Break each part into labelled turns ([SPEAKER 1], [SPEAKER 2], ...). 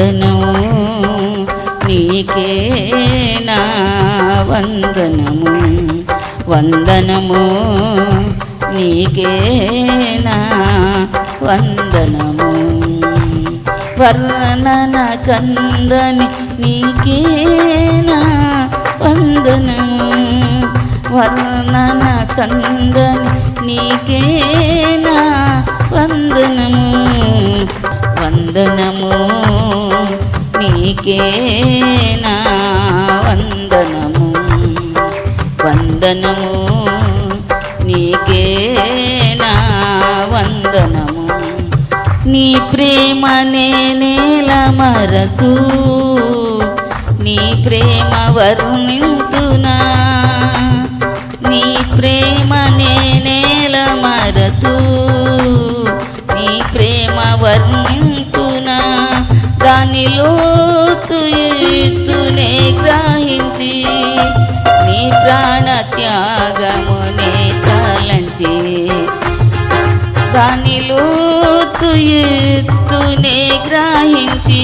[SPEAKER 1] వందనము? నీకే నా వందనము. వందనము నీకే నా వందనము. వర్ణన కందని నీకే నా వందనము. వర్ణన కందని నీకే నా వందనము. వందనము నీకేనా వందనము? వందనము నీకేనా వందనము? నీ ప్రేమ నేల మరతూ నీ ప్రేమ వర్ణింతునా? నీ ప్రేమ నేల మరతూ నీ ప్రేమ వర్ణింతునా? దానిలో తునే గ్రహించి నీ ప్రాణ త్యాగమునే తలంచి దానిలో ఎత్తునే గ్రహించి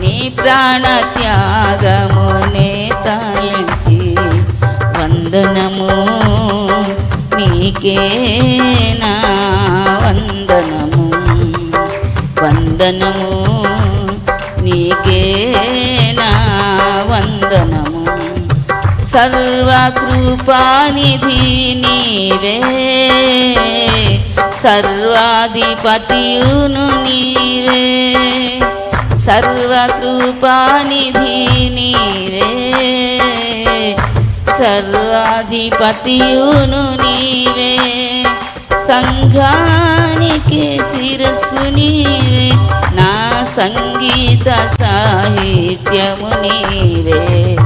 [SPEAKER 1] నీ ప్రాణ త్యాగమునే తలంచి. వందనము నీకేనా వందనము వందనము నా వందనము. సర్వకృపానిధి నీవే సర్వాధిపతియును నీవే. సర్వకృపానిధి నీవే సర్వాధిపతియును నీవే. సంఘానికి శిరస్సు నీవే నా సంగీత సాహిత్యము నీవే.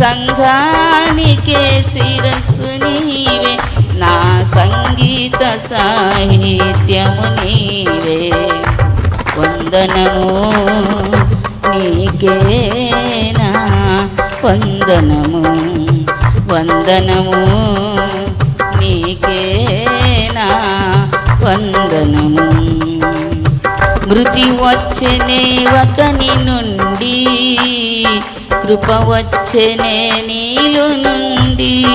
[SPEAKER 1] సంఘానికే శిరస్సు నీవే నా సంగీత సాహిత్యము నీవే. వందనము నీకేనా? వందనము వందనము నీకేనా వందనము? మృతి వచ్చనే ఒకని నుండి కృప వచ్చనే నీలు నుండి.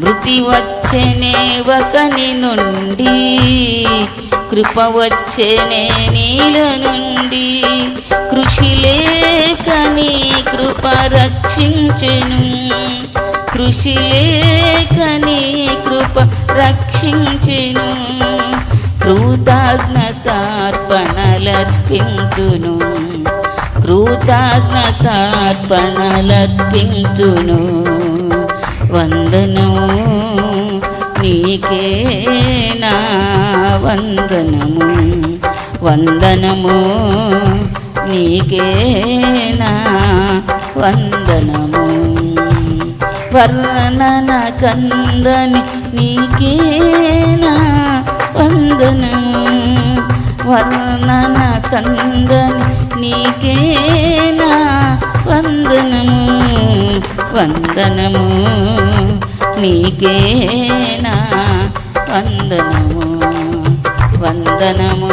[SPEAKER 1] మృతి వచ్చనే ఒకని నుండి కృప వచ్చనే నీల నుండి. కృషి లేకని కృప రక్షించెను. కృషి లేకని కృప రక్షించెను. కృతజ్ఞతార్పణలర్పింతును. కృతజ్ఞతార్పణలర్పింతును. వందనము నీకే నా వందనము. వందనము నీకే నా వందనము. వర్ణన కందని నీకేనా వందనము వర్ణన కందని నీకేనా వందనము వందనము నీకేనా వందనము? వందనము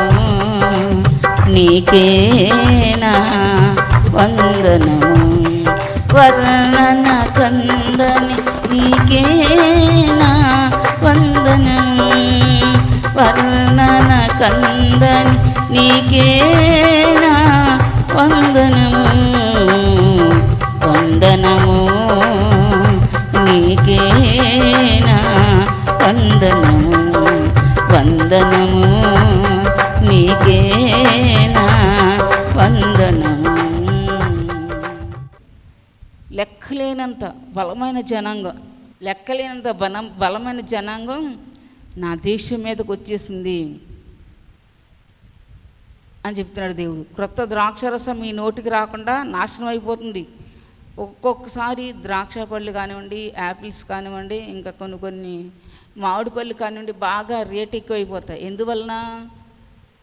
[SPEAKER 1] నీకేనా వందనము? వర్ణన నీకే వందనం? వర్ణన కందని నీకే నా వందనము? వందనము నీకే నా వందనము? వందనము నీకే నా వందనము? లెక్కలేనంత బలమైన జనాంగం. లెక్కలేనంత బలం బలమైన జనాంగం నా దేశం మీదకు వచ్చేసింది అని చెప్తున్నాడు దేవుడు. క్రొత్త ద్రాక్షరసం మీ నోటికి రాకుండా నాశనం అయిపోతుంది. ఒక్కొక్కసారి ద్రాక్ష పళ్ళు కానివ్వండి యాపిల్స్ కానివ్వండి ఇంకా కొన్ని కొన్ని మామిడి పళ్ళు కానివ్వండి బాగా రేట్ ఎక్కువైపోతాయి. ఎందువలన?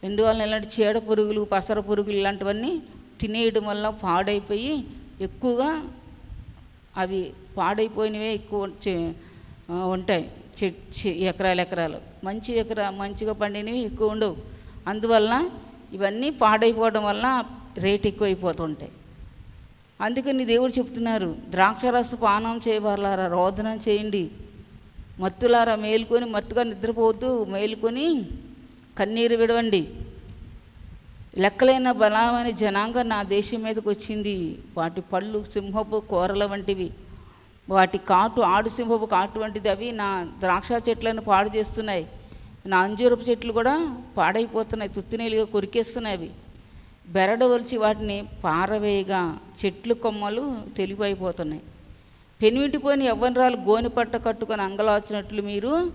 [SPEAKER 1] ఎందువలన ఇలాంటి చీడ పురుగులు పసర పురుగులు ఇలాంటివన్నీ తినేయడం వల్ల పాడైపోయి ఎక్కువగా అవి పాడైపోయినవే ఎక్కువ చే- ఉంటాయి. చెట్ చె- ఎకరాలు ఎకరాలు. మంచి ఎకరా మంచిగా పండినవి ఎక్కువ ఉండవు. అందువలన ఇవన్నీ పాడైపోవడం వలన రేట్ ఎక్కువైపోతుంటాయి. అందుకని దేవుడు చెప్తున్నారు ద్రాక్షరస పానం చేయవాలారా రోదనం చేయండి. మత్తులారా మేలుకొని మత్తుగా నిద్రపోతూ మేలుకొని కన్నీరు విడవండి. లెక్కలైన బలమైన జనాంగం నా దేశం మీదకి వచ్చింది వాటి పళ్ళు సింహపు కూరల వంటివి. వాటి కాటు ఆడు సింహపు కాటు వంటిది అవి నా ద్రాక్ష చెట్లను పాడు చేస్తున్నాయి. నా అంజూరపు చెట్లు కూడా పాడైపోతున్నాయి తుత్తినీలుగా కొరికేస్తున్నాయి అవి. బెరడవలిచి వాటిని పారవేయగా చెట్లు కొమ్మలు తెలివైపోతున్నాయి. పెనిమిటిపోయిన యవ్వనరాలు గోని పట్ట కట్టుకొని అంగలార్చినట్లు మీరు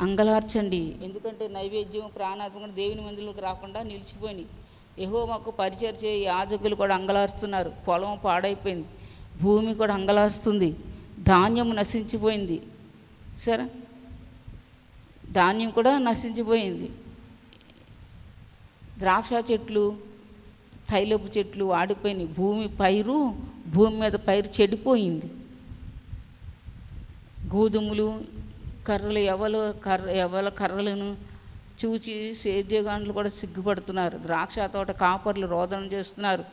[SPEAKER 1] అంగలార్చండి. ఎందుకంటే నైవేద్యం ప్రాణార్పణ దేవుని మందిలోకి రాకుండా నిలిచిపోయినాయి. ఎహో మాకు పరిచయం చేయ యాజకులు కూడా అంగలార్చున్నారు. పొలం పాడైపోయింది. భూమి కూడా అంగలాస్తుంది. ధాన్యం నశించిపోయింది. సరే? ధాన్యం కూడా నశించిపోయింది. ద్రాక్ష చెట్లు తైలపు చెట్లు వాడిపోయినాయి. భూమి పైరు భూమి మీద పైరు చెడిపోయింది. గోధుమలు కర్రలు ఎవల కర్ర ఎవల కర్రలను చూచి సేద్యగాండ్లు కూడా సిగ్గుపడుతున్నారు. ద్రాక్ష తోట కాపర్లు రోదన చేస్తున్నారు.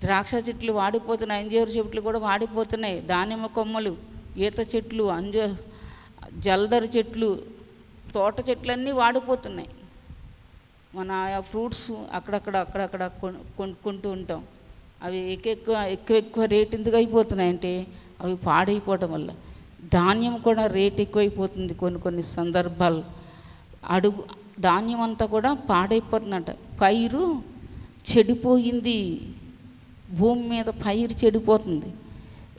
[SPEAKER 1] ద్రాక్ష చెట్లు వాడిపోతున్నాయి అంజూరు చెట్లు కూడా వాడిపోతున్నాయి దానిమ్మ కొమ్మలు ఈత చెట్లు అంజ జలదరు చెట్లు తోట చెట్లన్నీ వాడిపోతున్నాయి. మన ఆ ఫ్రూట్స్ అక్కడక్కడ అక్కడక్కడ కొనుక్కుంటూ ఉంటాం. అవి ఎక్కువ ఎక్కువ ఎక్కువ రేట్ ఎందుకు అయిపోతున్నాయి అంటే అవి పాడైపోవడం వల్ల. ధాన్యం కూడా రేట్ ఎక్కువైపోతుంది కొన్ని కొన్ని సందర్భాలు. అడుగు ధాన్యం అంతా కూడా పాడైపోతుందంట. పైరు చెడిపోయింది. భూమి మీద పైరు చెడిపోతుంది.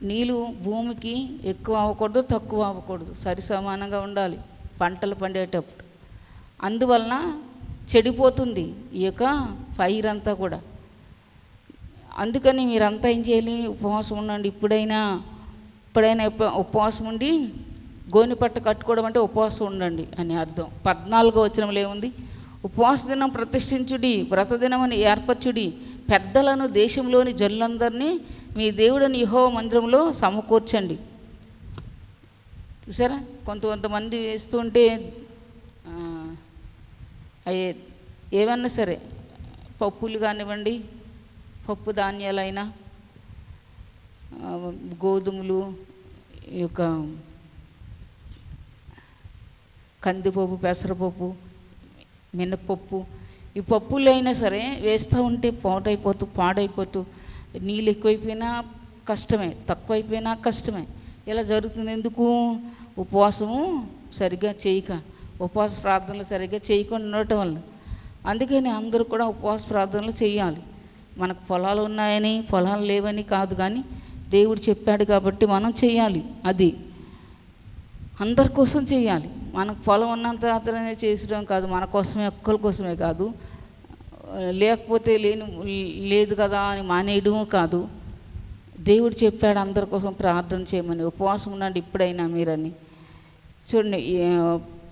[SPEAKER 1] నీళ్ళు భూమికి ఎక్కువ అవ్వకూడదు తక్కువ అవ్వకూడదు. సరి సమానంగా ఉండాలి పంటలు పండేటప్పుడు. అందువలన చెడిపోతుంది ఈ యొక్క పైర్ అంతా కూడా. అందుకని మీరంతా ఏం చేయాలి? ఉపవాసం ఉండండి. ఇప్పుడైనా ఇప్పుడైనా ఉపవాసం ఉండి గోనిపట్ట కట్టుకోవడం అంటే ఉపవాసం ఉండండి అని అర్థం. పద్నాలుగో వచనంలో ఏముంది? ఉపవాస దినం ప్రతిష్ఠించుడి వ్రత అని ఏర్పరచుడి పెద్దలను దేశంలోని జనులందరినీ మీ దేవుడని యహో మందిరంలో సమకూర్చండి. చూసారా కొంత కొంతమంది వేస్తుంటే అయ్యే అవి ఏమన్నా సరే పప్పులు కానివ్వండి పప్పు ధాన్యాలైనా గోధుమలు ఈ యొక్క కందిపప్పు పెసరపప్పు మినప్పప్పు ఈ పప్పులు అయినా సరే వేస్తూ ఉంటే పాడైపోతూ పాడైపోతూ నీళ్ళు ఎక్కువైపోయినా కష్టమే తక్కువైపోయినా కష్టమే. ఇలా జరుగుతుంది ఎందుకు? ఉపవాసము సరిగ్గా చేయక ఉపవాస ప్రార్థనలు సరిగ్గా చేయకుండా ఉండటం వల్ల. అందుకని అందరూ కూడా ఉపవాస ప్రార్థనలు చేయాలి. మనకు పొలాలు ఉన్నాయని పొలాలు లేవని కాదు కానీ దేవుడు చెప్పాడు కాబట్టి మనం చేయాలి. అది అందరి కోసం చేయాలి. మనకు పొలం ఉన్నంత మాత్రమే చేసడం కాదు మన కోసమే ఒక్కరి కోసమే కాదు. లేకపోతే లేని లేదు కదా అని మానేయడము కాదు. దేవుడు చెప్పాడు అందరి కోసం ప్రార్థన చేయమని. ఉపవాసం ఉండండి ఇప్పుడైనా మీరని. చూడండి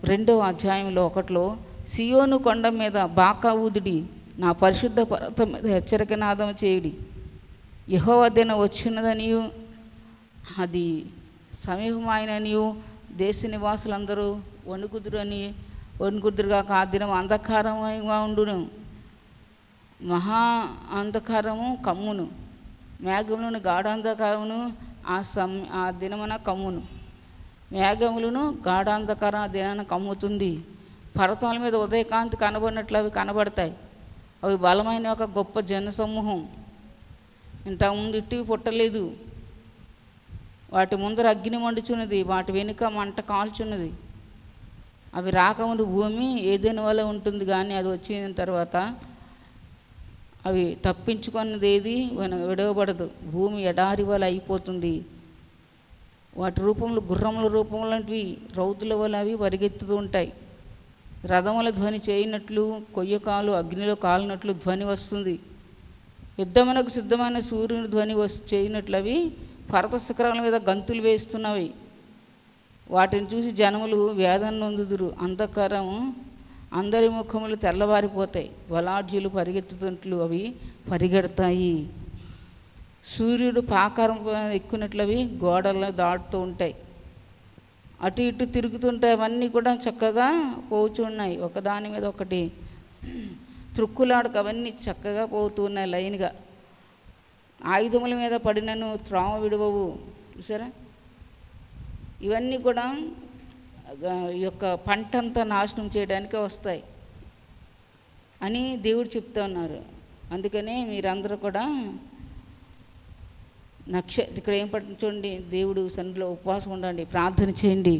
[SPEAKER 1] రెండవ అధ్యాయంలో ఒకటిలో సియోను కొండ మీద బాకా ఊదుడి నా పరిశుద్ధ పర్వతం మీద హెచ్చరిక నాదం చేయుడి. యహోవ దిన వచ్చినదనియు అది సమీపమైననియు దేశ నివాసులందరూ వణుకుదురని వణుకుదురుగా ఆ దినం అంధకారంగా ఉండును. మహా అంధకారము కమ్మును. మేఘములను గాఢాంధకారమును ఆ సమ్ ఆ దినమున కమ్మును. మేఘములను గాఢాంధకారం ఆ దినాన కమ్ముతుంది. పర్వతాల మీద ఉదయకాంతి కనబడినట్లు అవి కనబడతాయి. అవి బలమైన ఒక గొప్ప జనసమూహం. ఇంతకుముందు ఇట్టివి పుట్టలేదు. వాటి ముందర అగ్ని మండుచున్నది వాటి వెనుక మంట కాల్చున్నది. అవి రాకముందు భూమి ఏదైనా వల్ల ఉంటుంది కానీ అది వచ్చిన తర్వాత అవి తప్పించుకున్నది ఏది విడవబడదు. భూమి ఎడారి వల్ల అయిపోతుంది. వాటి రూపంలో గుర్రముల రూపం లాంటివి రౌతుల వల్ల అవి పరిగెత్తుతూ ఉంటాయి. రథముల ధ్వని చేయనట్లు కొయ్యకాలు అగ్నిలో కాలినట్లు ధ్వని వస్తుంది. యుద్ధమునకు సిద్ధమైన సూర్యుని ధ్వని వస్ చేయనట్లు అవి పర్వత శిఖరాల మీద గంతులు వేస్తున్నవి. వాటిని చూసి జనములు వేదన నొందుదురు. అంధకారము అందరి ముఖములు తెల్లవారిపోతాయి. వలాఢ్యులు పరిగెత్తుతున్నట్లు అవి పరిగెడతాయి. సూర్యుడు పాకారం ఎక్కునట్లు అవి గోడల్లో దాటుతూ ఉంటాయి. అటు ఇటు తిరుగుతుంటాయి. అవన్నీ కూడా చక్కగా పోచు ఉన్నాయి. ఒకదాని మీద ఒకటి త్రుక్కులాడక అవన్నీ చక్కగా పోతూ ఉన్నాయి లైన్గా. ఆయుధముల మీద పడినను త్రోమ విడువవు. చూసారా? ఇవన్నీ కూడా ఈ యొక్క పంట అంతా నాశనం చేయడానికే వస్తాయి అని దేవుడు చెప్తా ఉన్నారు. అందుకనే మీరందరూ కూడా నక్ష ఇక్కడ ఏం పట్టించండి దేవుడు సన్నిధిలో ఉపవాసం ఉండండి ప్రార్థన చేయండి.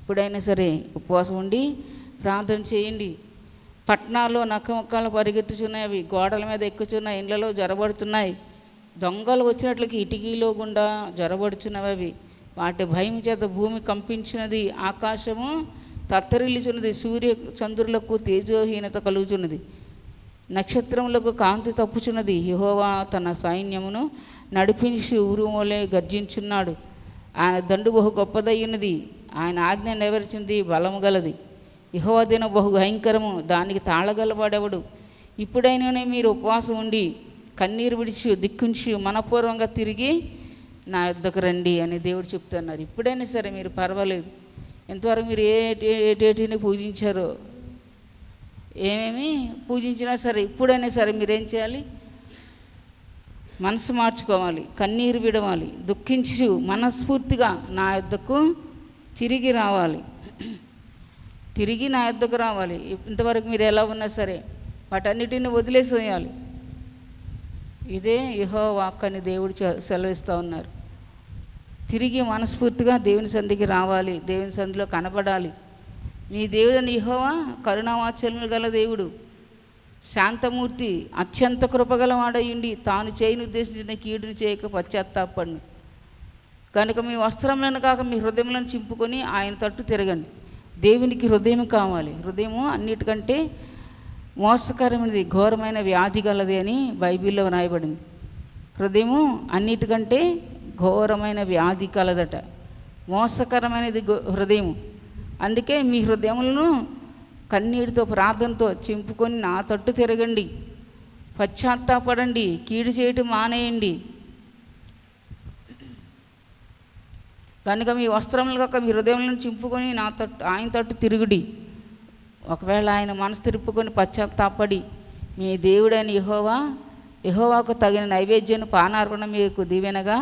[SPEAKER 1] ఎప్పుడైనా సరే ఉపవాసం ఉండి ప్రార్థన చేయండి. పట్టణాల్లో నక్కమొక్కలు పరిగెత్తుచున్నాయి అవి గోడల మీద ఎక్కుచున్నాయి ఇండ్లలో జరబడుతున్నాయి. దొంగలు వచ్చినట్లకి ఇటికీలో గుండా జరబడుచున్నవి అవి వాటి భయం చేత భూమి కంపించినది ఆకాశము తత్తరిల్లుచున్నది సూర్య చంద్రులకు తేజోహీనత కలుగుచున్నది. నక్షత్రములకు కాంతి తప్పుచున్నది. యహోవా తన సైన్యమును నడిపించి ఉరుమోలే గర్జించున్నాడు. ఆయన దండు బహు గొప్పదయ్యున్నది. ఆయన ఆజ్ఞ నెరవేర్చింది బలము గలది. యహోవా దిన బహు భయంకరము. దానికి తాళగలవాడెవడు ఇప్పుడైనానే మీరు ఉపవాసం ఉండి కన్నీరు విడిచి దిక్కుంచి మనపూర్వంగా తిరిగి నా యుద్ధకు రండి అని దేవుడు చెప్తున్నారు. ఇప్పుడైనా సరే మీరు పర్వాలేదు. ఎంతవరకు మీరు ఏ ఏటేటిని పూజించారో ఏమేమి పూజించినా సరే ఇప్పుడైనా సరే మీరేం చేయాలి? మనసు మార్చుకోవాలి కన్నీరు విడవాలి దుఃఖించు మనస్ఫూర్తిగా నా యుద్ధకు తిరిగి రావాలి. తిరిగి నా యుద్ధకు రావాలి. ఇంతవరకు మీరు ఎలా ఉన్నా సరే వాటన్నిటిని వదిలేసేయాలి. ఇదే యహో వాక్ అని దేవుడు సెలవిస్తూ ఉన్నారు. తిరిగి మనస్ఫూర్తిగా దేవుని సంధికి రావాలి దేవుని సంధిలో కనపడాలి. మీ దేవుడని యెహోవా కరుణావాత్సల్యములు గల దేవుడు. శాంతమూర్తి అత్యంత కృపగలవాడయుండి తాను చేయని ఉద్దేశించిన కీడుని చేయక పశ్చాత్తాపడిని కనుక మీ వస్త్రములను కాక మీ హృదయములను చింపుకొని ఆయన తట్టు తిరగండి. దేవునికి హృదయం కావాలి. హృదయము అన్నిటికంటే మోసకరమైనది ఘోరమైన వ్యాధి గలది అని బైబిల్లో రాయబడింది హృదయము అన్నిటికంటే ఘోరమైన వ్యాధి కలదట. మోసకరమైనది గో- హృదయం అందుకే మీ హృదయములను కన్నీటితో ప్రార్థనతో చింపుకొని నా తట్టు తిరగండి. పశ్చాత్తాపడండి కీడు చేయటం మానేయండి. కనుక మీ వస్త్రములు కాక మీ హృదయములను చింపుకొని నా తట్టు ఆయన తట్టు తిరుగుడి. ఒకవేళ ఆయన మనసు తిరుపుకొని పశ్చాత్తాపడి మీ దేవుడైన యహోవా యహోవాకు తగిన నైవేద్యాన్ని పానార్పణ మీకు దీవెనగా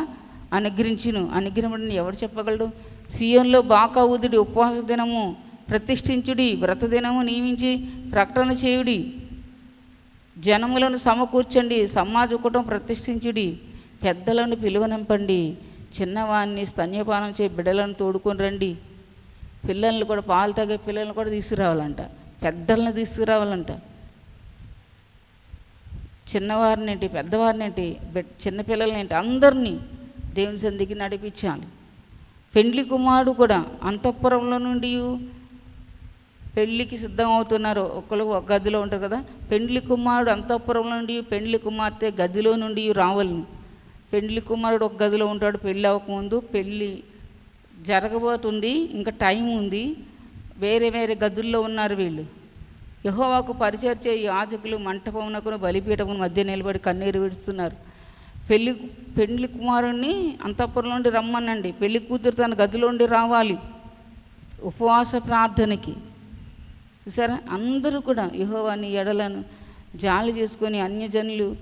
[SPEAKER 1] అనుగ్రహించును. అనుగ్రహముడిని ఎవరు చెప్పగలడు? సీఎంలో బాకా ఉదుడి ఉపవాస దినము ప్రతిష్ఠించుడి వ్రత దినము నియమించి ప్రకటన చేయుడి. జనములను సమకూర్చండి సమాజ కుటుంబం ప్రతిష్ఠించుడి. పెద్దలను పిలువనింపండి చిన్నవాన్ని స్తన్యపానం చే బిడ్డలను తోడుకొని రండి. పిల్లల్ని కూడా పాలు తాగే పిల్లల్ని కూడా తీసుకురావాలంట. పెద్దల్ని తీసుకురావాలంట. చిన్నవారినేంటి పెద్దవారినేంటి చిన్నపిల్లలనేంటి అందరినీ దేవుని సంధికి నడిపించాలి. పెండ్లి కుమారుడు కూడా అంతఃపురంలో నుండి పెళ్ళికి సిద్ధం అవుతున్నారు ఒకరు ఒక గదిలో ఉంటారు కదా. పెండ్లి కుమారుడు అంతఃపురం నుండి పెండ్లి కుమార్తె గదిలో నుండి రావాలని. పెండ్లి కుమారుడు ఒక గదిలో ఉంటాడు. పెళ్ళి అవ్వకముందు పెళ్ళి జరగబోతుంది ఇంకా టైం ఉంది. వేరే వేరే గదుల్లో ఉన్నారు వీళ్ళు. యహోవాకు పరిచర్చే చేయ యాజకులు మంటపమునకును బలిపీఠమును మధ్య నిలబడి కన్నీరు విడుస్తున్నారు. పెళ్ళి పెళ్ళి కుమారుణ్ణి అంతఃపురం నుండి రమ్మనండి. పెళ్ళి కూతురు తన గదిలోండి రావాలి. ఉపవాస ప్రార్థనకి. చూసారా? అందరూ కూడా యహోవాని ఎడలను జాలి చేసుకొని అన్యజనులు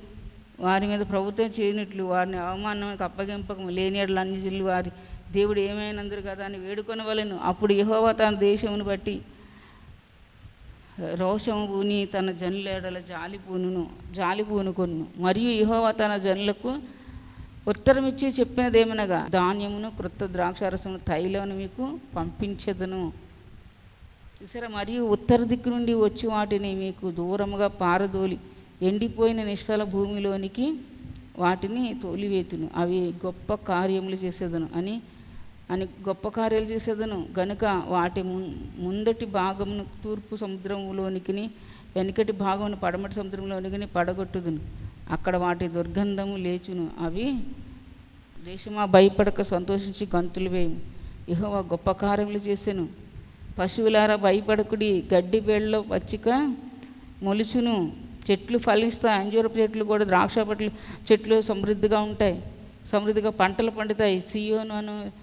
[SPEAKER 1] వారి మీద ప్రభుత్వం చేయనట్లు వారిని అవమానానికి అప్పగింపకం లేని ఎడల అన్యజనులు వారి దేవుడు ఏమైనందరు కదా అని వేడుకొనవలెను. అప్పుడు యహోవా తన దేశమును బట్టి రోషము పూని తన జనులేడల జాలి పూనును జాలి పూనుకొను మరియు యహోవా తన జనులకు ఉత్తరమిచ్చి చెప్పినదేమనగా ధాన్యమును క్రొత్త ద్రాక్షారసము తైలోను మీకు పంపించదును. ఇసర మరియు ఉత్తర దిక్కు నుండి వచ్చి వాటిని మీకు దూరముగా పారదోలి ఎండిపోయిన నిష్ఫల భూమిలోనికి వాటిని తోలివేతును. అవి గొప్ప కార్యములు చేసేదను అని అని గొప్ప కార్యాలు చేసేదను. గనుక వాటి ముందటి భాగమును తూర్పు సముద్రంలోనికి వెనుకటి భాగమును పడమటి సముద్రంలోనికి పడగొట్టుదును. అక్కడ వాటి దుర్గంధము లేచును. అవి దేశమా భయపడక సంతోషించి గంతులు వేయము. యెహోవా గొప్ప కార్యములు చేసెను. పశువులారా భయపడకుడి గడ్డి బేళ్ళలో పచ్చిక మొలుచును. చెట్లు ఫలిస్తాయి. అంజూరపు చెట్లు కూడా ద్రాక్ష పట్లు చెట్లు సమృద్ధిగా ఉంటాయి. సమృద్ధిగా పంటలు పండుతాయి. సియోను అను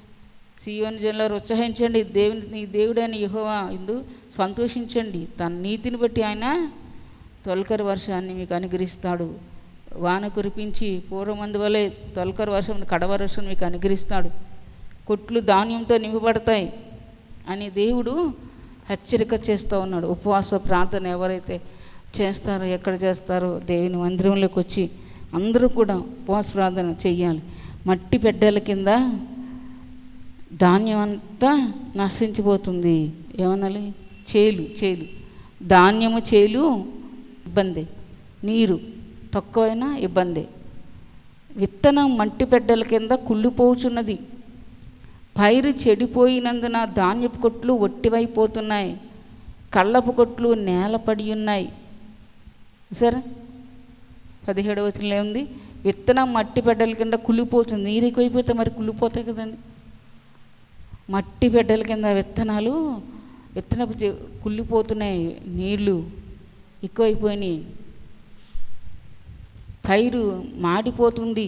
[SPEAKER 1] సియోను జనులారు ఉత్సహించండి. దేవుని నీ దేవుడైన యహోవా ఇందు సంతోషించండి. తన నీతిని బట్టి ఆయన తొలకరి వర్షాన్ని మీకు అనుగ్రహిస్తాడు. వాన కురిపించి పూర్వమందు వలె తొలకరి వర్షం కడవ వర్షం మీకు అనుగ్రహిస్తాడు. కొట్లు ధాన్యంతో నింపబడతాయి అని దేవుడు హెచ్చరిక చేస్తూ ఉన్నాడు. ఉపవాస ప్రార్థన ఎవరైతే చేస్తారో ఎక్కడ చేస్తారో దేవుని మందిరంలోకి వచ్చి అందరూ కూడా ఉపవాస ప్రార్థన చెయ్యాలి. మట్టి పెడ్డల కింద ధాన్యం అంతా నశించిపోతుంది. ఏమనాలి? చేలు చేలు. ధాన్యము చేలు ఇబ్బంది. నీరు తక్కువైనా ఇబ్బంది. విత్తనం మట్టి పెడ్డల కింద కుళ్ళిపోచున్నది. పైరు చెడిపోయినందున ధాన్యపు కొట్లు ఒట్టివైపోతున్నాయి. కళ్ళపు కొట్లు నేలపడి ఉన్నాయి సరే పదిహేడవ వచనంలో ఏముంది? విత్తనం మట్టి పెడ్డల కింద కుళ్ళిపోతుంది. నీరు ఎక్కువైపోతే మరి కుళ్ళిపోతాయి కదండి. మట్టి బిడ్డల కింద విత్తనాలు విత్తనపు కుళ్ళిపోతున్నాయి నీళ్ళు ఎక్కువైపోయినాయి. పైరు మాడిపోతుంది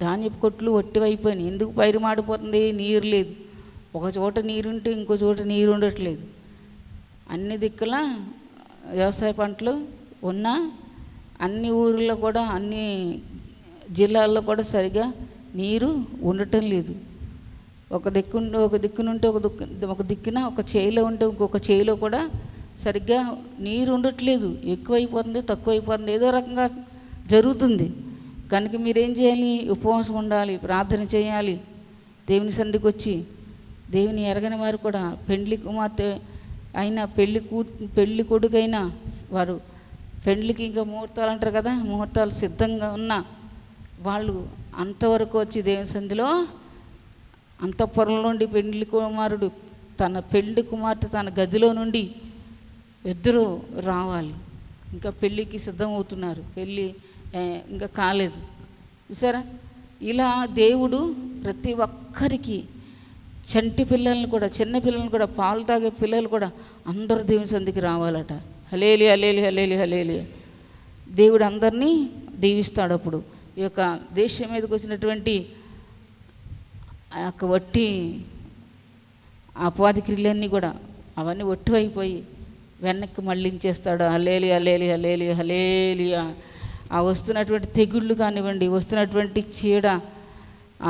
[SPEAKER 1] ధాన్యపు కొట్లు ఒట్టివైపోయినాయి. ఎందుకు పైరు మాడిపోతుంది? నీరు లేదు. ఒక చోట నీరుంటే ఇంకో చోట నీరు ఉండట్లేదు. అన్ని దిక్కుల వ్యవసాయ పంటలు ఉన్నా అన్ని ఊర్లో కూడా అన్ని జిల్లాల్లో కూడా సరిగా నీరు ఉండటం లేదు. ఒక దిక్కు ఒక దిక్కునుంటే ఒక దిక్కు ఒక దిక్కున ఒక చేయిలో ఉంటే ఇంకొక చేయిలో కూడా సరిగ్గా నీరు ఉండట్లేదు. ఎక్కువైపోతుంది తక్కువైపోతుంది. ఏదో రకంగా జరుగుతుంది. కనుక మీరేం చేయాలి? ఉపవాసం ఉండాలి ప్రార్థన చేయాలి. దేవుని సందికి వచ్చి దేవుని ఎరగని వారు కూడా పెండ్లి కుమార్తె అయినా పెళ్ళి కూ పెళ్ళి కొడుకైనా వారు పెండ్లికి ఇంకా ముహూర్తాలు అంటారు కదా ముహూర్తాలు సిద్ధంగా ఉన్న వాళ్ళు అంతవరకు వచ్చి దేవుని సంధిలో అంతఃపురంలో నుండి పెండ్లి కుమారుడు తన పెళ్ళి కుమార్తె తన గదిలో నుండి ఇద్దరు రావాలి. ఇంకా పెళ్ళికి సిద్ధమవుతున్నారు. పెళ్ళి ఇంకా కాలేదు. చూసారా? ఇలా దేవుడు ప్రతి ఒక్కరికి చంటి పిల్లల్ని కూడా చిన్న పిల్లల్ని కూడా పాలు తాగే పిల్లలు కూడా అందరూ దేవుని సందికి రావాలట. హలేలి హలేలి హలేలి హలేలి. దేవుడు అందరినీ దీవిస్తాడు అప్పుడు. ఈ యొక్క దేశం మీదకి వచ్చినటువంటి ఆ యొక్క వట్టి అపవాది క్రియలన్నీ కూడా అవన్నీ ఒట్టివైపోయి వెనక్కి మళ్ళించేస్తాడు. హలేలి హలేలి హలేలి హలేలియా ఆ వస్తున్నటువంటి తెగుళ్ళు కానివ్వండి వస్తున్నటువంటి చీడ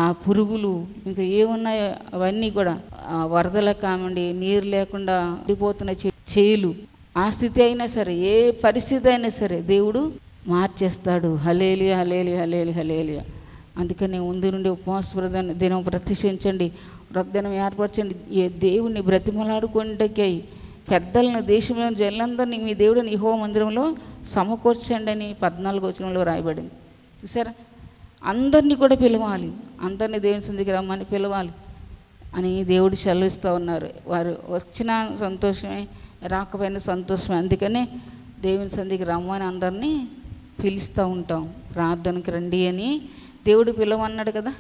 [SPEAKER 1] ఆ పురుగులు ఇంకా ఏమున్నాయో అవన్నీ కూడా ఆ వరదలకు కానివ్వండి నీరు లేకుండా ఉండిపోతున్న చేలు ఆ స్థితి అయినా సరే ఏ పరిస్థితి అయినా సరే దేవుడు మార్చేస్తాడు. హలేలియా హలేలి హలేలి హలేలియా అందుకని ముందు నుండి ఉపవాస వ్రతం దినం ప్రతిష్ఠించండి వృద్ధనం ఏర్పరచండి. ఏ దేవుణ్ణి బ్రతిమలాడుకుంటకై పెద్దలను దేశంలో జల్లందరినీ మీ దేవుడు నిహో మందిరంలో సమకూర్చండి అని పద్నాలుగు వచనంలో రాయబడింది. చూసారా అందరినీ కూడా పిలవాలి అందరినీ దేవుని సందికి రమ్మని పిలవాలి అని దేవుడు సెలవిస్తూ ఉన్నారు. వారు వచ్చిన సంతోషమే రాకపోయినా సంతోషమే. అందుకనే దేవుని సంధికి రమ్మని అందరినీ పిలుస్తూ ఉంటాం. ప్రార్థనకి రండి అని దేవుడు పిలవన్నాడు కదా?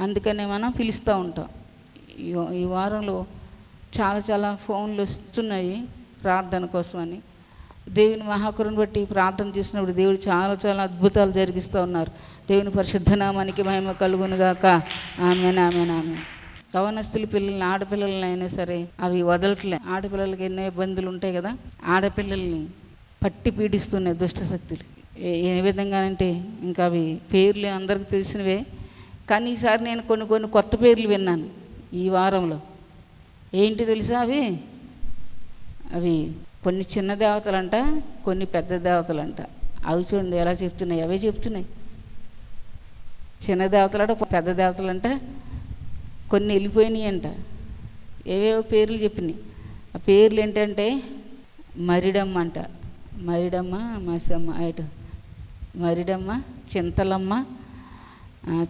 [SPEAKER 1] అందుకనే మనం పిలుస్తూ ఉంటాం. ఈ- ఈ వారంలో చాలా చాలా ఫోన్లు వస్తున్నాయి ప్రార్థన కోసం అని దేవుని మహాకురుని బట్టి ప్రార్థన చేసినప్పుడు దేవుడు చాలా చాలా అద్భుతాలు జరిగిస్తూ ఉన్నారు. దేవుని పరిశుద్ధ నామానికి మహిమ కలుగునుగాక ఆమె ఆమె ఆమె యవనస్తుల పిల్లల్ని ఆడపిల్లల్ని అయినా సరే అవి వదలట్లే. ఆడపిల్లలకి ఎన్నో ఇబ్బందులు ఉంటాయి కదా? ఆడపిల్లల్ని పట్టి పీడిస్తున్నాయి దుష్టశక్తులు ఏ- విధంగా విధంగానంటే ఇంకా అవి పేర్లు అందరికీ తెలిసినవే. కానీ ఈసారి నేను కొన్ని కొన్ని కొత్త పేర్లు విన్నాను ఈ వారంలో. ఏంటి తెలుసా అవి? అవి కొన్ని చిన్న దేవతలంట కొన్ని పెద్ద దేవతలంట. అవి చూడండి ఎలా చెప్తున్నాయి. అవే చెప్తున్నాయి. చిన్న దేవతలంట పెద్ద దేవతలంట కొన్ని వెళ్ళిపోయినాయి అంట ఏవేవో పేర్లు చెప్పినాయి. ఆ పేర్లు ఏంటంటే మరిడమ్మ అంట. మరిడమ్మ మసమ్మ అటు. మరిడమ్మ చింతలమ్మ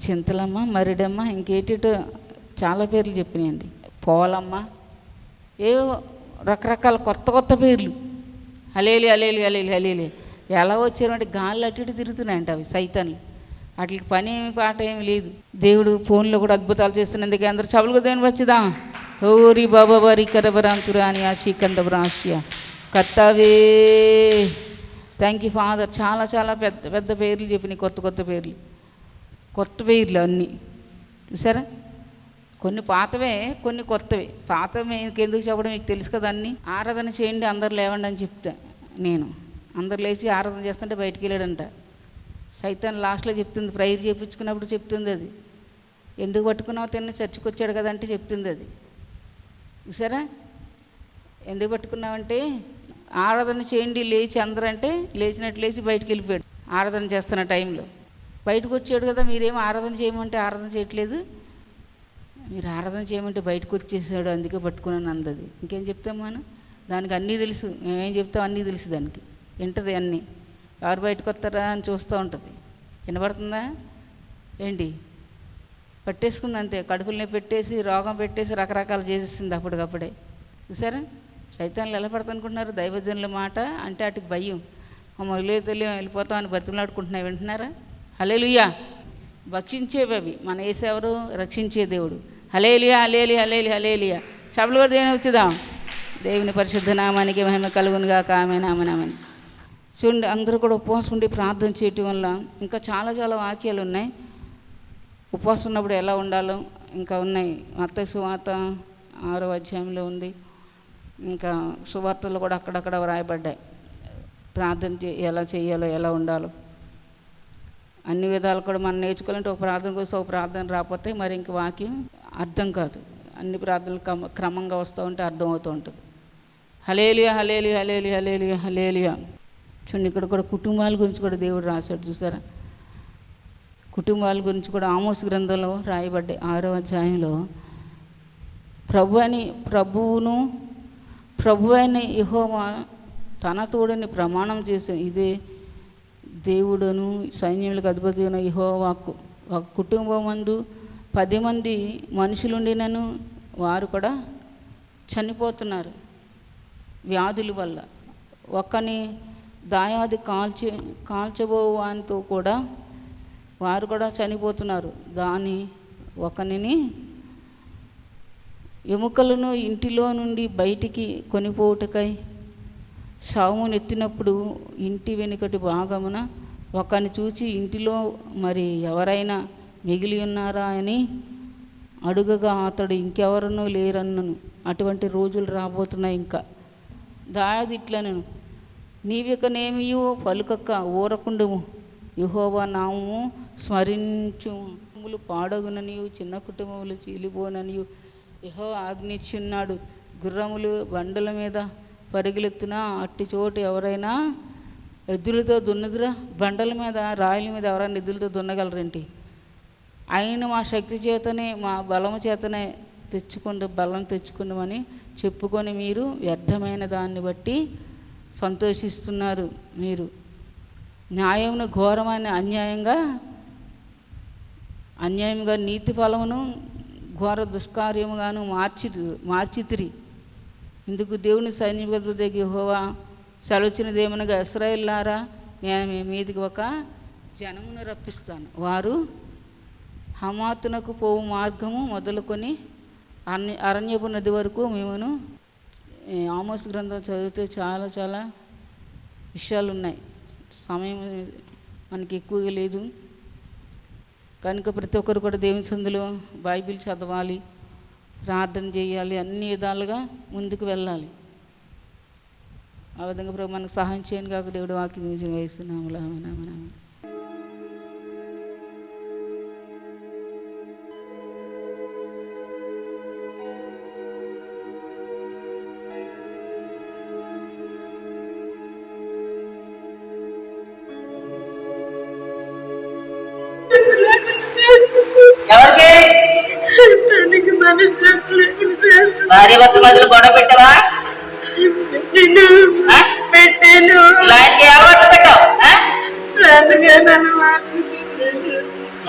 [SPEAKER 1] చింతలమ్మ మరిడమ్మ ఇంకేటో చాలా పేర్లు చెప్పినాయండి. పోలమ్మ ఏవో రకరకాల కొత్త కొత్త పేర్లు. అలేలి అలేలి అలేలి అలేలి ఎలా వచ్చారంటే గాల్లో అటు ఇటు తిరుగుతున్నాయంట అవి సైతాన్లు. వాటికి పని ఏమి పాట ఏమి లేదు. దేవుడు ఫోన్లో కూడా అద్భుతాలు చేస్తున్నందుకు అందరూ చవులుగా దేని వచ్చిదా ఓరి బాబా వారి కరబరాంతురా అని ఆశీకందబరాశియా కత్తావే థ్యాంక్ యూ ఫాదర్ చాలా చాలా పెద్ద పెద్ద పేర్లు చెప్పినాయి కొత్త కొత్త పేర్లు. కొత్త పేర్లు అన్నీ. చూసారా? కొన్ని పాతవే కొన్ని కొత్తవి. పాత ఎందుకు చెప్పడం? మీకు తెలుసు కదా అన్నీ. ఆరాధన చేయండి అందరు లేవండి అని చెప్తా నేను. అందరు లేచి ఆరాధన చేస్తుంటే బయటికి వెళ్ళాడంట. సైతాన్ లాస్ట్లో చెప్తుంది ప్రైర్ చేయించుకున్నప్పుడు చెప్తుంది అది. ఎందుకు పట్టుకున్నావు? తిన్న చర్చికి వచ్చాడు చెప్తుంది అది. చూసారా? ఎందుకు పట్టుకున్నావంటే ఆరాధన చేయండి లేచి అందరంటే లేచినట్టు లేచి బయటికి వెళ్ళిపోయాడు. ఆరాధన చేస్తున్న టైంలో. బయటకు వచ్చాడు కదా మీరేం ఆరాధన చేయమంటే ఆరాధన చేయట్లేదు? మీరు ఆరాధన చేయమంటే బయటకు వచ్చేసాడు అందుకే పట్టుకున్నాను అందది ఇంకేం చెప్తాం మనం? దానికి అన్నీ తెలుసు. మేమేం చెప్తాం? అన్నీ తెలుసు దానికి. వింటది అన్నీ. ఎవరు బయటకు వస్తారా అని చూస్తూ ఉంటుంది. వినబడుతుందా? ఏంటి? పట్టేసుకుంది అంతే. కడుపులనే పెట్టేసి రోగం పెట్టేసి రకరకాలు చేసేసింది అప్పటికప్పుడే. చూసారా? సైతాన్లు ఎలా పడతానుకుంటున్నారు? దైవజనుల మాట అంటే వాటికి భయం. అమ్మ వెళ్ళే వెళ్ళిపోతాం అని బతిమలాడుకుంటున్నా వింటున్నారా? హలేలుయా భక్షించేవి మన ఏసేవరు రక్షించే దేవుడు. హలేలియా హలేలి హలేలి హలేలియా చపలు కూడా దేవుని వచ్చుదాం దేవుని పరిశుద్ధ నామానికి మహిమ కలుగునుగా కామె నామనామని చూడండి అందరూ కూడా ఉపవాసం ఉండి ప్రార్థన చేయటం వల్ల ఇంకా చాలా చాలా వాక్యాలు ఉన్నాయి. ఉపవాసం ఉన్నప్పుడు ఎలా ఉండాలో ఇంకా ఉన్నాయి. మత్త సువాత ఆరో అధ్యాయంలో ఉంది. ఇంకా సువార్తలు కూడా అక్కడక్కడ వ్రాయబడ్డాయి. ప్రార్థన చే ఎలా చేయాలో ఎలా ఉండాలో. అన్ని విధాలు కూడా మనం నేర్చుకోవాలంటే ఒక ప్రార్థన కోసం ఒక ప్రార్థన రాకపోతే మరి ఇంక వాక్యం అర్థం కాదు. అన్ని ప్రార్థనలు క్రమ క్రమంగా వస్తూ ఉంటే అర్థం అవుతూ ఉంటుంది. Hallelujah hallelujah hallelujah hallelujah hallelujah చూడండి ఇక్కడ కూడా కుటుంబాల గురించి కూడా దేవుడు రాశాడు చూసారా? కుటుంబాల గురించి కూడా ఆమోస్ గ్రంథంలో రాయబడ్డాయి ఆరో అధ్యాయంలో. ప్రభు అని ప్రభువును ప్రభు అయిన యహోవా తన తోడని ప్రమాణం చేసి ఇదే దేవుడును సైన్యములకు అధిపతి అయిన యెహోవాకు ఒక కుటుంబం మందు పది మంది మనుషులుండినను వారు కూడా చనిపోతున్నారు వ్యాధుల వల్ల. ఒకని దాయాది కాల్చి కాల్చబోవానితో కూడా వారు కూడా చనిపోతున్నారు. దాని ఒకనిని ఎముకలను ఇంటిలో నుండి బయటికి కొనిపోవుటకై శవమును ఎత్తినప్పుడు ఇంటి వెనుకటి భాగమున ఒకని చూచి ఇంటిలో మరి ఎవరైనా మిగిలి ఉన్నారా అని అడుగగా అతడు ఇంకెవరనూ లేరన్నను. అటువంటి రోజులు రాబోతున్నాయి ఇంకా. దాయాది ఇట్లను నీవికనేమియు పలుకక్క ఊరకుండము. యహోవా నామము స్మరించు పాడగుననియు చిన్న కుటుంబములు చీలిపోననియు. యహో ఆజ్ఞిచ్చున్నాడు గుర్రములు బండల మీద పరుగులెత్తున అట్టి చోటు ఎవరైనా ఎద్దులతో దున్నదురా? బండల మీద రాయల మీద ఎవరైనా ఎద్దులతో దున్నగలరేంటి? ఆయన మా శక్తి చేతనే మా బలము చేతనే తెచ్చుకుంటూ బలం తెచ్చుకున్నామని చెప్పుకొని మీరు వ్యర్థమైన దాన్ని బట్టి సంతోషిస్తున్నారు మీరు. న్యాయమును ఘోరమైన అన్యాయంగా అన్యాయంగా నీతి ఫలమును ఘోర దుష్కార్యముగాను మార్చి మార్చితిరి. ఇందుకు దేవుని సైన్యపతి హోవా సెలవుచ్చినదేమనగా ఇస్రాయిల్లారా నేను మీ మీదికి ఒక జనమును రప్పిస్తాను. వారు హమాతునకు పోవు మార్గము మొదలుకొని అరణ్య అరణ్యపు నది వరకు మేమును ఆమోస్ గ్రంథం చదివితే చాలా చాలా విషయాలు ఉన్నాయి సమయం మనకి ఎక్కువగా లేదు. కనుక ప్రతి ఒక్కరు కూడా దేవుని సందులో బైబిల్ చదవాలి ప్రార్థన చేయాలి అన్ని విధాలుగా ముందుకు వెళ్ళాలి. ఆ విధంగా ప్రభు మనకు సహాయం చేయను కాక దేవుడు వాక్యం వేస్తున్నాము నామనామనామ
[SPEAKER 2] భార్య భర్త మధ్యలో గొడవ పెట్టావా?
[SPEAKER 3] పెట్టాను.
[SPEAKER 2] ఇలాంటి అలవాటు పెట్టావు.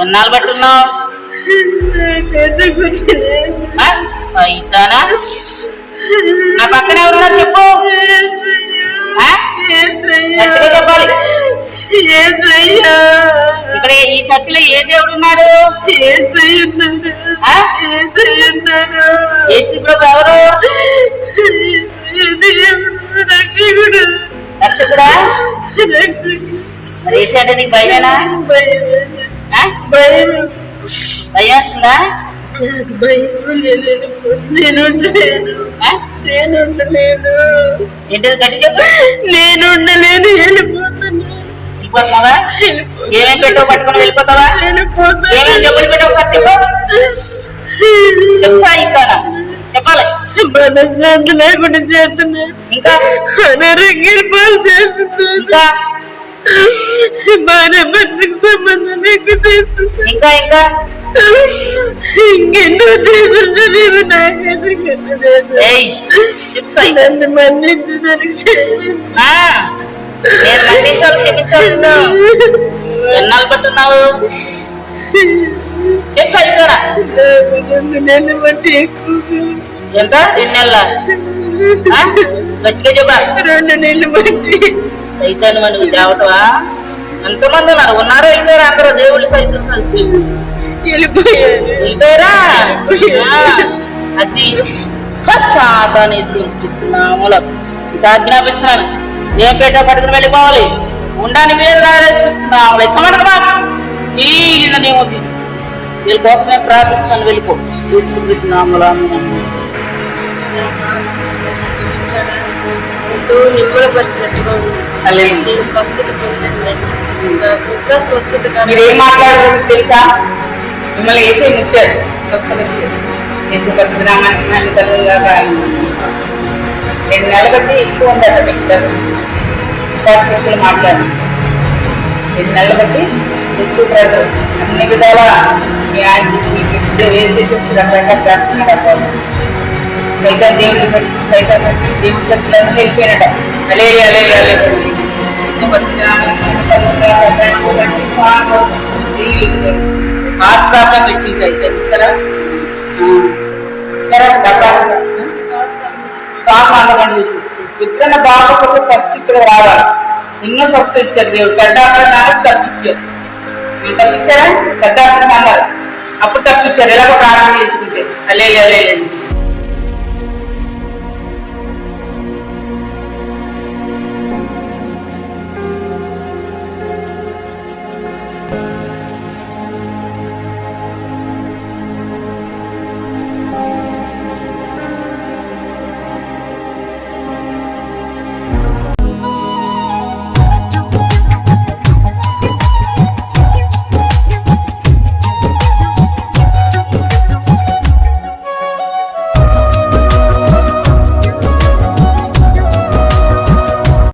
[SPEAKER 2] ఎన్నాళ్ళు పట్టున్నావు? సైతానా? నా పక్కన ఎవరున్నారు చెప్పు. చెప్పాలి. ఇక్కడ ఈ చర్చిలో ఏ దేవుడు?
[SPEAKER 3] ఏసయ్యున్నారు
[SPEAKER 2] యేసు ప్రభు ఎవరు?
[SPEAKER 3] రక్షకుడు?
[SPEAKER 2] రక్షకుడా నీకు భయమేనా?
[SPEAKER 3] భయం. నేను? నేను ఉండలేను
[SPEAKER 2] ఏంటిది గట్టి చెప్పు?
[SPEAKER 3] నేను ఉండలేను వెళ్ళిపోతున్నా.
[SPEAKER 2] వెళ్ళిపోతున్నావా ఏమేమి పెట్టావు పట్టుకొని వెళ్ళిపోతావా? ఏమేమి జబ్బులు పెట్టావు ఒకసారి చెప్పు. సాయి ఇంకా. చెప్పాలి.
[SPEAKER 3] మనశ్శాంతి లేకుండా చేస్తున్నా.
[SPEAKER 2] ఇంకా?
[SPEAKER 3] అనారోగ్యాలు పాలు చేస్తున్నా. భార్య భర్తకు సంబంధం లేక చేస్తున్నా.
[SPEAKER 2] ఇంకా ఇంకా?
[SPEAKER 3] ఇంకెన్నో చేస్తుంటే నేను నాకైతే గుర్తులేదు
[SPEAKER 2] ఏయ్ చెప్పు సాయి
[SPEAKER 3] నన్ను మన్నించడానికి
[SPEAKER 2] ఎన్నాళ్ళు పట్టున్నావు? చెప్పు సాయి ఎంత? రెండు నెలల. గట్టిగా చెప్పా.
[SPEAKER 3] రెండు నెలలు బట్టి
[SPEAKER 2] సైతాన్ని మనకు తేవటవా ఎంతమంది ఉన్నారు? ఉన్నారో వెళ్ళారా అందరూ దేవుళ్ళు సైతం
[SPEAKER 3] వెళ్ళిపోయారా
[SPEAKER 2] అది సాతాన్ని సింపిస్తున్నాములో ఇక ఆజ్ఞాపిస్తున్నాను. ఏం పేట పట్టుకుని వెళ్ళిపోవాలి? ఉండడానికి లేదు రారేసిస్తున్నాము ఎక్కమడకమా ఈ నేమో. వీళ్ళ కోసం నేను ప్రార్థిస్తున్నాను వెళ్ళిపో. తీసుకున్నాములో
[SPEAKER 3] ఎంతో నిమ్మలపరిచినట్టుగా ఉంది.
[SPEAKER 2] హల్లెలూయా.
[SPEAKER 3] నేను స్వస్థత పొందినండి నాకు ఇంకా స్వస్థత
[SPEAKER 2] మీరు ఏం మాట్లాడారు తెలుసా? మిమ్మల్ని వేసే ముట్టారు స్వస్థమిచ్చారు చేసే పరశురామానికి మహిమ కలుగుగా రెండు నేను బట్టి ఎక్కువ ఉండట మీకు పరిస్థితులు మాట్లాడు నేను నెలల ఎక్కువ ప్రజలు అన్ని విధాల మీ ఆయన మీకు ఇప్పుడు ఏం చేసేసి రకరకాల ప్రార్థన సైతం దేవుడి కట్టి సైతం బట్టి దేవుడి శక్తులన్నీ వెళ్ళిపోయినట అలే అలే అలే హార్ట్ ప్రాబ్లం పెట్టి సైతం ఇక్కడ సరే డబ్బా రావాలండి అనకండి ఎప్పుడైనా బాగోకపోతే ఫస్ట్ ఇక్కడ రావాలి. ఎన్నో స్వస్థ ఇచ్చారు దేవుడు పెద్ద ఆపరేషన్ తప్పించారు. మీరు తప్పించారా? పెద్ద ఆపరేషన్ అన్నారు అప్పుడు తప్పించారు. ఎలాగో ప్రార్థన చేసుకుంటే అలే అలే